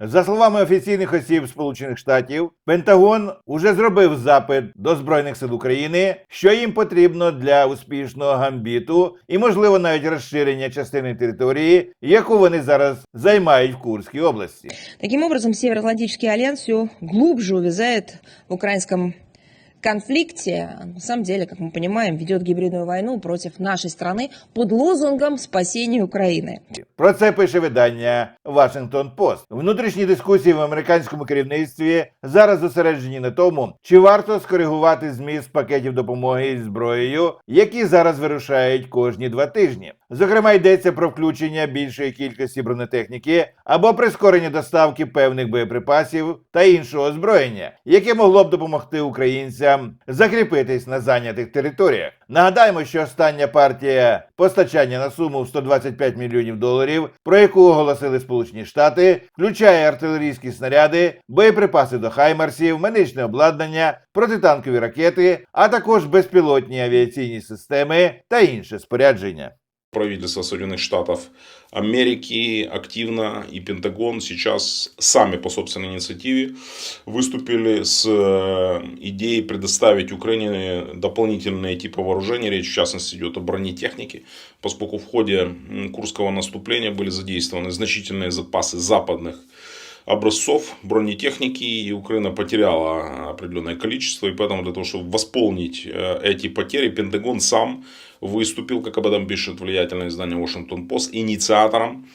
За словами офіційних осіб Сполучених Штатів, Пентагон уже зробив запит до Збройних сил України, що їм потрібно для успішного гамбіту і, можливо, навіть розширення частини території, яку вони зараз займають в Курській області. Таким образом, Североатлантический альянс все глубже увязает в украинском конфликте. На самом деле, как мы понимаем, ведет гибридную войну против нашей страны под лозунгом спасения Украины. Про це пише видання Washington Post. Внутрішні дискусії в американському керівництві зараз зосереджені на тому, чи варто скоригувати зміст пакетів допомоги із зброєю, які зараз вирушають кожні два тижні. Зокрема, йдеться про включення більшої кількості бронетехніки або прискорення доставки певних боєприпасів та іншого озброєння, яке могло б допомогти українцям закріпитись на зайнятих територіях. Нагадаємо, що остання партія постачання на суму в 125 мільйонів доларів, про яку оголосили Сполучені Штати, включає артилерійські снаряди, боєприпаси до хаймарсів, медичне обладнання, протитанкові ракети, а також безпілотні авіаційні системи та інше спорядження. Правительство Соединенных Штатов Америки активно и Пентагон сейчас сами по собственной инициативе выступили с э, идеей предоставить Украине дополнительные типы вооружений. Речь в частности идет о бронетехнике, поскольку в ходе Курского наступления были задействованы значительные запасы западных образцов бронетехники, и Украина потеряла определенное количество, и поэтому для того, чтобы восполнить э, эти потери, Пентагон сам выступил, как об этом пишет влиятельное издание Washington Post, инициатором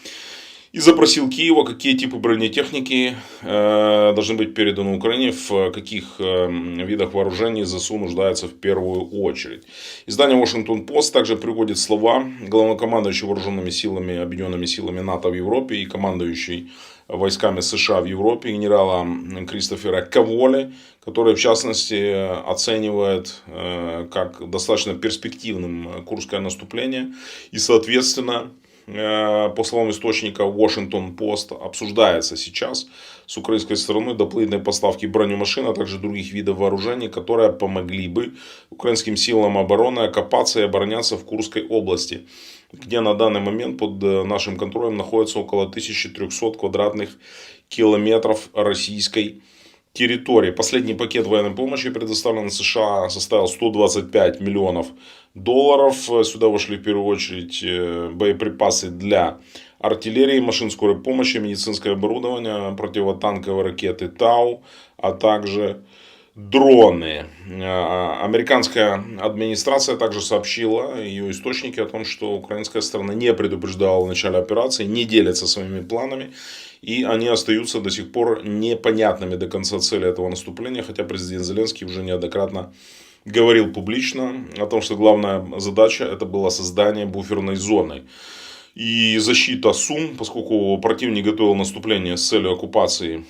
и запросил Киева, какие типы бронетехники э, должны быть переданы Украине, в каких э, видах вооружений ЗСУ нуждается в первую очередь. Издание Washington Post также приводит слова главнокомандующего вооруженными силами, объединенными силами НАТО в Европе и командующий войсками США в Европе генерала Кристофера Каволи, который в частности оценивает э, как достаточно перспективным курское наступление и соответственно по словам источника Washington Post, обсуждается сейчас с украинской стороны дополнительные поставки бронемашин, а также других видов вооружений, которые помогли бы украинским силам обороны окопаться и обороняться в Курской области, где на данный момент под э, нашим контролем находится около 1300 квадратных километров российской. Последний пакет военной помощи, предоставленный США, составил 125 миллионов долларов. Сюда вошли в первую очередь э, боеприпасы для артиллерии, машин скорой помощи, медицинское оборудование, противотанковые ракеты ТАУ, а также дроны. Э, Американская администрация также сообщила, ее источники, о том, что украинская сторона не предупреждала в начале операции, не делится своими планами, и они остаются до сих пор непонятными до конца цели этого наступления, хотя президент Зеленский уже неоднократно говорил публично о том, что главная задача это было создание буферной зоны и защита Сум, поскольку противник готовил наступление с целью оккупации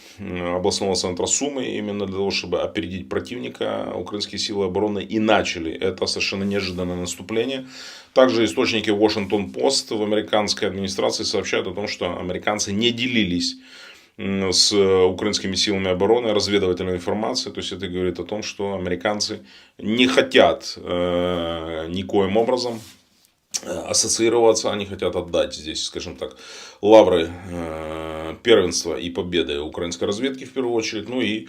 областного центра Сумы, именно для того, чтобы опередить противника, украинские силы обороны и начали это совершенно неожиданное наступление. Также источники Washington Post в американской администрации сообщают о том, что американцы не делились с украинскими силами обороны разведывательной информацией. То есть это говорит о том, что американцы не хотят э, никоим образом ассоциироваться, они хотят отдать здесь, скажем так, лавры э, первенства и победы украинской разведки в первую очередь. Ну и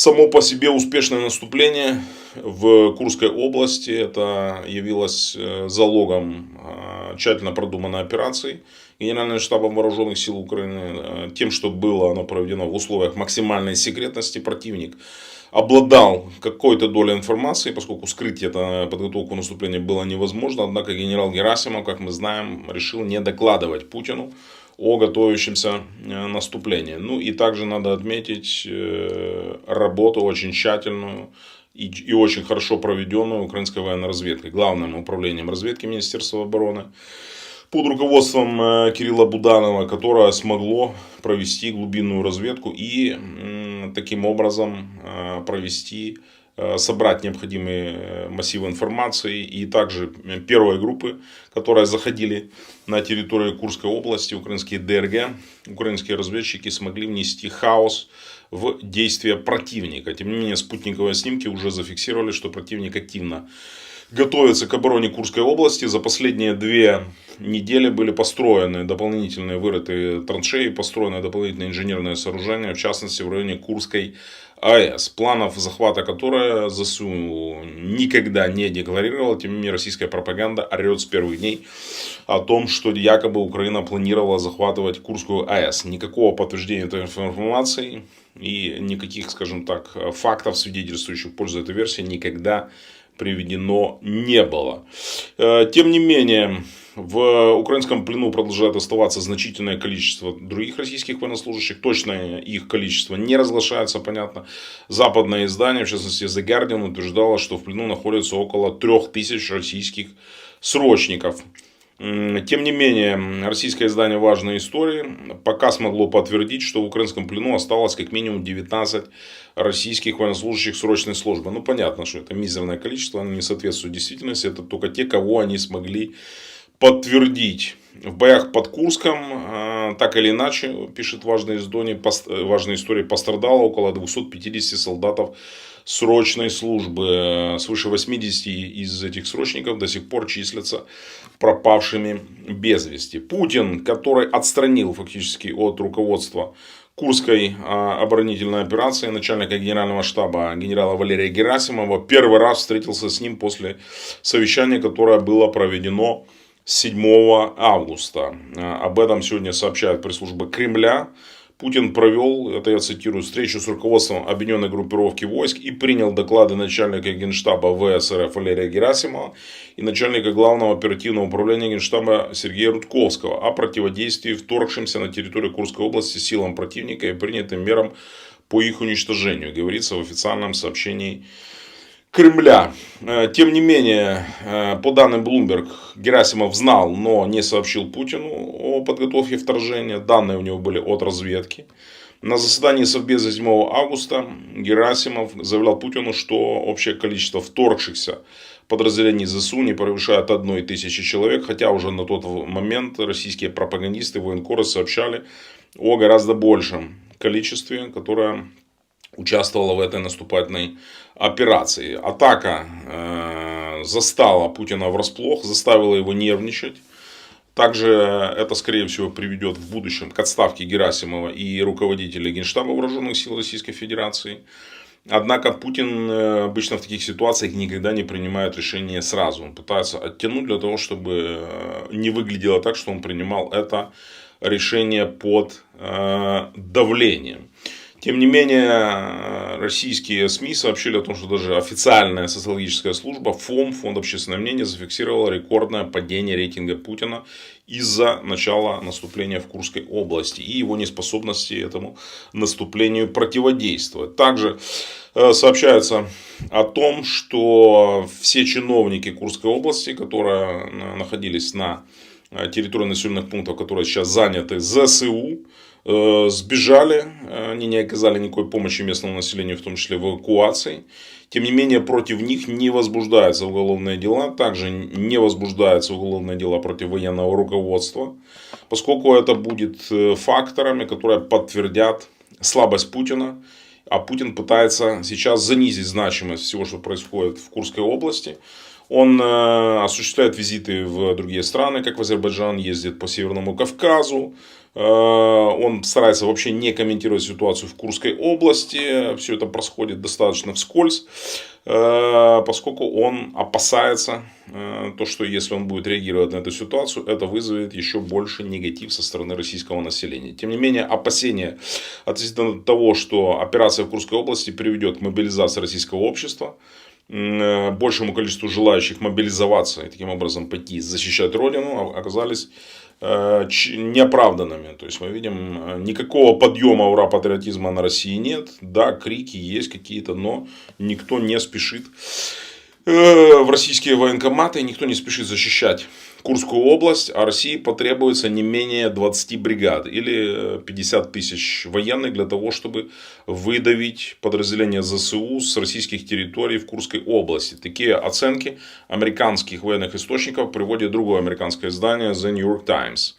само по себе успешное наступление в Курской области это явилось э, залогом э, тщательно продуманной операции Генеральным штабом вооруженных сил Украины, э, тем, что было оно проведено в условиях максимальной секретности, противник обладал какой-то долей информации, поскольку скрыть это подготовку наступления было невозможно. Однако генерал Герасимов, как мы знаем, решил не докладывать Путину о готовящемся э, наступлении. Ну и также надо отметить э, работу очень тщательную и, и очень хорошо проведенную украинской военной разведкой, главным управлением разведки Министерства обороны под руководством э, Кирилла Буданова, которое смогло провести глубинную разведку и таким образом провести, собрать необходимые э, массивы информации и также э, первой группы, которые заходили на территорию Курской области, украинские ДРГ, украинские разведчики смогли внести хаос в действия противника. Тем не менее, спутниковые снимки уже зафиксировали, что противник активно готовится к обороне Курской области. За последние две недели были построены дополнительные вырытые траншеи, построены дополнительные инженерные сооружения, в частности в районе Курской АЭС, планов захвата которой ЗСУ никогда не декларировал, тем не менее российская пропаганда орет с первых дней о том, что якобы Украина планировала захватывать Курскую АЭС. Никакого подтверждения этой информации и никаких, скажем так, фактов, свидетельствующих в пользу этой версии, никогда приведено не было. Э, Тем не менее, в украинском плену продолжает оставаться значительное количество других российских военнослужащих. Точное их количество не разглашается, понятно. Западное издание, в частности The Guardian, утверждало, что в плену находится около 3000 российских срочников. Тем не менее, российское издание «Важные истории» пока смогло подтвердить, что в украинском плену осталось как минимум 19 российских военнослужащих срочной службы. Ну, понятно, что это мизерное количество, оно не соответствует действительности. Это только те, кого они смогли подтвердить. В боях под Курском, э, так или иначе, пишет пост- э, важные истории, пострадало около 250 солдатов срочной службы. Э, Свыше 80 из этих срочников до сих пор числятся пропавшими без вести. Путин, который отстранил фактически от руководства Курской а, оборонительной операции начальника генерального штаба генерала Валерия Герасимова, первый раз встретился с ним после совещания, которое было проведено 7 августа. А, Об этом сегодня сообщает пресс-служба Кремля. Путин провел, это я цитирую, встречу с руководством объединенной группировки войск и принял доклады начальника генштаба ВСРФ Валерия Герасимова и начальника главного оперативного управления генштаба Сергея Рудковского о противодействии вторгшимся на территорию Курской области силам противника и принятым мерам по их уничтожению, говорится в официальном сообщении Кремля. Э, Тем не менее, э, по данным Bloomberg, Герасимов знал, но не сообщил Путину о подготовке вторжения. Данные у него были от разведки. На заседании Совбеза 7 августа Герасимов заявлял Путину, что общее количество вторгшихся подразделений ЗСУ не превышает одной тысячи человек, хотя уже на тот момент российские пропагандисты, военкоры сообщали о гораздо большем количестве, которое участвовала в этой наступательной операции. Атака э, застала Путина врасплох, заставила его нервничать. Также это, скорее всего, приведет в будущем к отставке Герасимова и руководителя Генштаба Вооруженных сил Российской Федерации. Однако Путин э, обычно в таких ситуациях никогда не принимает решение сразу. Он пытается оттянуть для того, чтобы э, не выглядело так, что он принимал это решение под э, давлением. Тем не менее, российские СМИ сообщили о том, что даже официальная социологическая служба ФОМ, Фонд общественного мнения, зафиксировала рекордное падение рейтинга Путина из-за начала наступления в Курской области и его неспособности этому наступлению противодействовать. Также э, сообщается о том, что все чиновники Курской области, которые находились на территории населенных пунктов, которые сейчас заняты ЗСУ, э, сбежали, э, они не оказали никакой помощи местному населению, в том числе эвакуации. Тем не менее, против них не возбуждаются уголовные дела, также не возбуждаются уголовные дела против военного руководства, поскольку это будет э, факторами, которые подтвердят слабость Путина, а Путин пытается сейчас занизить значимость всего, что происходит в Курской области. Он э, осуществляет визиты в другие страны, как в Азербайджан, ездит по Северному Кавказу. Э, он старается вообще не комментировать ситуацию в Курской области. Все это происходит достаточно вскользь, э, поскольку он опасается, э, то, что если он будет реагировать на эту ситуацию, это вызовет еще больше негатив со стороны российского населения. Тем не менее, опасения относительно того, что операция в Курской области приведет к мобилизации российского общества, большему количеству желающих мобилизоваться и таким образом пойти защищать Родину, а- оказались э, неоправданными. То есть мы видим, э, никакого подъема ура патриотизма на России нет. Да, крики есть какие-то, но никто не спешит э, в российские военкоматы, никто не спешит защищать Курскую область, а России потребуется не менее 20 бригад или э, 50 тысяч военных для того, чтобы выдавить подразделения ЗСУ с российских территорий в Курской области. Такие оценки американских военных источников приводит другое американское издание The New York Times.